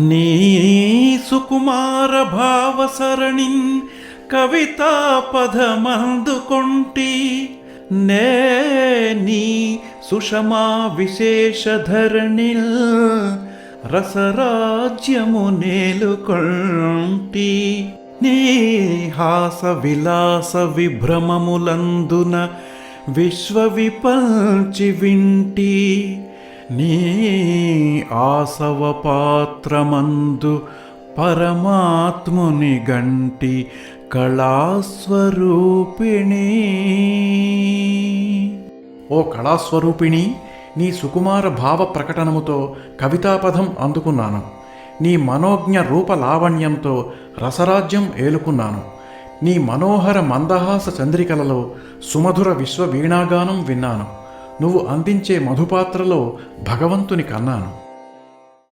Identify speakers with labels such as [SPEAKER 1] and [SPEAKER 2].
[SPEAKER 1] నీ సుకుమార భావ సరణిన్ కవితా పదమందుకొంటి నే నీ సుషమా విశేషధరణిల్ రసరాజ్యము నేలుకొంటి నీహాస విలాస విభ్రమములందున విశ్వ విపంచి వింటి నీ ఆసవ పాత్రమందు పరమాత్ముని గంటి కళాస్వరూపిణి.
[SPEAKER 2] ఓ కళాస్వరూపిణి నీ సుకుమార భావ ప్రకటనముతో కవితాపదం అందుకున్నాను. నీ మనోజ్ఞ రూప లావణ్యంతో రసరాజ్యం ఏలుకున్నాను. నీ మనోహర మందహాస చంద్రికలలో సుమధుర విశ్వ వీణాగానం విన్నాను. నువ్వు అందించే మధుపాత్రలో భగవంతుని కన్నాను.